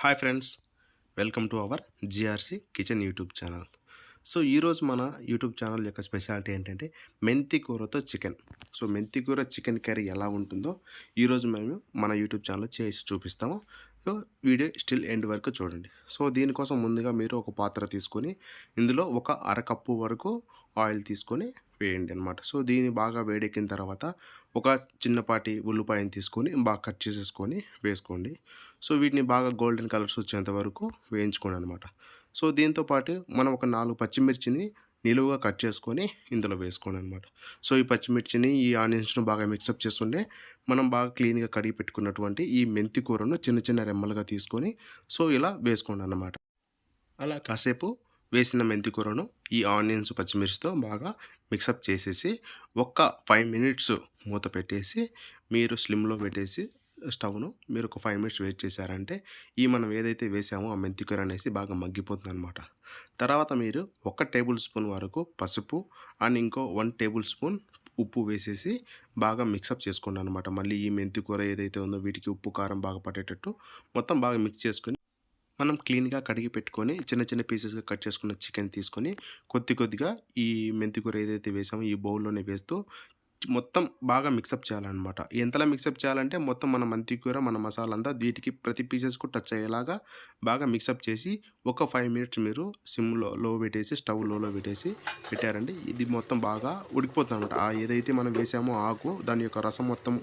Hi friends welcome to our GRC kitchen YouTube channel. So ఈరోజు మన YouTube channel యొక్క speciality ఏంటంటే మెంతి కూరతో చికెన్. సో మెంతి కూర చికెన్ కర్రీ ఎలా ఉంటుందో ఈరోజు మేము మన యూట్యూబ్ ఛానల్లో చేసి చూపిస్తాము. సో వీడియో స్టిల్ ఎండ్ వరకు చూడండి. సో దీనికోసం ముందుగా మీరు ఒక పాత్ర తీసుకొని ఇందులో ఒక అరకప్పు వరకు ఆయిల్ తీసుకొని వేయండి అనమాట సో దీన్ని బాగా వేడెక్కిన తర్వాత ఒక చిన్నపాటి ఉల్లిపాయని తీసుకొని బాగా కట్ చేసేసుకొని వేసుకోండి. సో వీటిని బాగా గోల్డెన్ కలర్స్ వచ్చేంత వరకు వేయించుకోండి అనమాట సో దీంతో పాటు మనం ఒక నాలుగు పచ్చిమిర్చిని నిలువుగా కట్ చేసుకొని ఇందులో వేసుకోండి అనమాట సో ఈ పచ్చిమిర్చిని ఈ ఆనియన్స్ను బాగా మిక్సప్ చేసుకుంటే మనం బాగా క్లీన్గా కడిగి పెట్టుకున్నటువంటి ఈ మెంతి కూరను చిన్న చిన్న రెమ్మలుగా తీసుకొని సో ఇలా వేసుకోండి అనమాట అలా కాసేపు వేసిన మెంతి కూరను ఈ ఆనియన్స్ పచ్చిమిర్చితో బాగా మిక్సప్ చేసేసి ఒక్క ఫైవ్ మినిట్స్ మూత పెట్టేసి మీరు స్లిమ్లో పెట్టేసి స్టవ్ను మీరు ఒక ఫైవ్ మినిట్స్ వెయిట్ చేశారంటే ఈ మనం ఏదైతే వేసామో ఆ మెంతి కూర అనేసి బాగా మగ్గిపోతుంది అనమాట తర్వాత మీరు ఒక టేబుల్ స్పూన్ వరకు పసుపు అండ్ ఇంకో వన్ టేబుల్ స్పూన్ ఉప్పు వేసేసి బాగా మిక్సప్ చేసుకోండి అనమాట మళ్ళీ ఈ మెంతి కూర ఏదైతే ఉందో వీటికి ఉప్పు కారం బాగా పట్టేటట్టు మొత్తం బాగా మిక్స్ చేసుకొని మనం క్లీన్గా కడిగి పెట్టుకొని చిన్న చిన్న పీసెస్గా కట్ చేసుకున్న చికెన్ తీసుకొని కొద్ది కొద్దిగా ఈ మెంతికూర ఏదైతే వేసామో ఈ బౌల్లోనే వేస్తూ మొత్తం బాగా మిక్సప్ చేయాలన్నమాట. ఎంతలా మిక్సప్ చేయాలంటే మొత్తం మన మెంతి కూర మన మసాలా అంతా వీటికి ప్రతి పీసెస్కు టచ్ అయ్యేలాగా బాగా మిక్సప్ చేసి ఒక ఫైవ్ మినిట్స్ మీరు సిమ్లో లో పెట్టేసి స్టవ్ లోలో పెట్టేసి పెట్టారండి. ఇది మొత్తం బాగా ఉడికిపోతుంది అనమాట ఆ ఏదైతే మనం వేసామో ఆకు దాని యొక్క రసం మొత్తం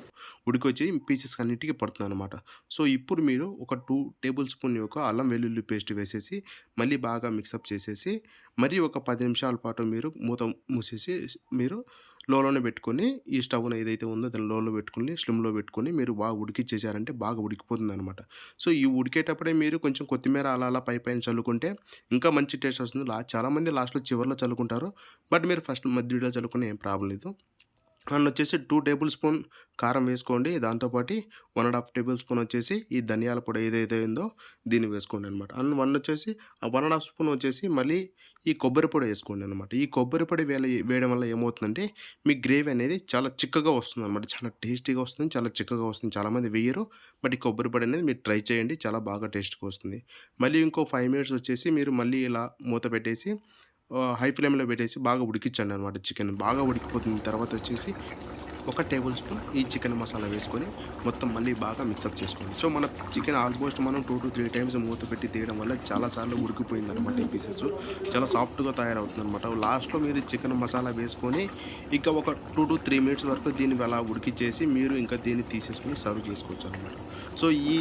ఉడికొచ్చి పీసెస్ అన్నిటికీ పడుతుంది అనమాట సో ఇప్పుడు మీరు ఒక టూ టేబుల్ స్పూన్ యొక్క అల్లం వెల్లుల్లి పేస్ట్ వేసేసి మళ్ళీ బాగా మిక్సప్ చేసేసి మరీ ఒక పది నిమిషాల పాటు మీరు మూత మూసేసి మీరు లోలోనే పెట్టుకొని ఈ స్టవ్ను ఏదైతే ఉందో దాన్ని లోలో పెట్టుకొని స్లిమ్లో పెట్టుకొని మీరు బాగా ఉడికిచ్చేసారంటే బాగా ఉడికిపోతుంది అనమాట సో ఈ ఉడికేటప్పుడే మీరు కొంచెం కొత్తిమీర అలా అలా పై పైన చల్లుకుంటే ఇంకా మంచి టేస్ట్ వస్తుంది. లా చాలామంది లాస్ట్లో చివరిలో చల్లుకుంటారు. బట్ మీరు ఫస్ట్ మధ్యలో చల్లుకునే ఏం ప్రాబ్లం లేదు. అండ్ వచ్చేసి టూ టేబుల్ స్పూన్ కారం వేసుకోండి. దాంతోపాటు one and half tablespoon వచ్చేసి ఈ ధనియాల పొడి ఏదైతే ఉందో దీన్ని వేసుకోండి అనమాట అండ్ వన్ వచ్చేసి ఆ వన్ అండ్ హాఫ్ స్పూన్ వచ్చేసి మళ్ళీ ఈ కొబ్బరి పొడి వేసుకోండి అనమాట ఈ కొబ్బరి పొడి వేల వేయడం వల్ల ఏమవుతుందంటే మీ గ్రేవీ అనేది చాలా చిక్కగా వస్తుంది అనమాట చాలా టేస్టీగా వస్తుంది చాలా చిక్కగా వస్తుంది. చాలామంది వేయరు బట్ ఈ కొబ్బరి పొడి అనేది మీరు ట్రై చేయండి. చాలా బాగా టేస్ట్గా వస్తుంది. మళ్ళీ ఇంకో ఫైవ్ మినిట్స్ వచ్చేసి మీరు మళ్ళీ ఇలా మూత పెట్టేసి హై ఫ్లేమ్లో పెట్టేసి బాగా ఉడికించండి అనమాట చికెన్. బాగా ఉడికిపోతుంది తర్వాత వచ్చేసి ఒక టేబుల్ స్పూన్ ఈ చికెన్ మసాలా వేసుకొని మొత్తం మళ్ళీ బాగా మిక్సప్ చేసుకోండి. సో మన చికెన్ ఆల్మోస్ట్ మనం టూ టు త్రీ టైమ్స్ మూత పెట్టి తీయడం వల్ల చాలాసార్లు ఉడికిపోయింది అనమాట ఈ పీసెస్ చాలా సాఫ్ట్గా తయారవుతుంది అనమాట లాస్ట్లో మీరు చికెన్ మసాలా వేసుకొని ఇంకా ఒక టూ టు త్రీ మినిట్స్ వరకు దీన్ని అలా ఉడికిచ్చేసి మీరు ఇంకా దీన్ని తీసేసుకొని సర్వ్ చేసుకోవచ్చు అనమాట సో ఈ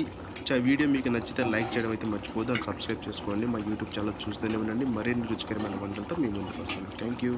ఆ వీడియో మీకు నచ్చితే లైక్ చేయడం అయితే మర్చిపోదు అది సబ్స్క్రైబ్ చేసుకోండి. మా యూట్యూబ్ ఛానల్ చూస్తూనే ఉండండి. మరిన్ని రుచికరమైన వంటలతో మీ ముందుకు వస్తాను. Thank you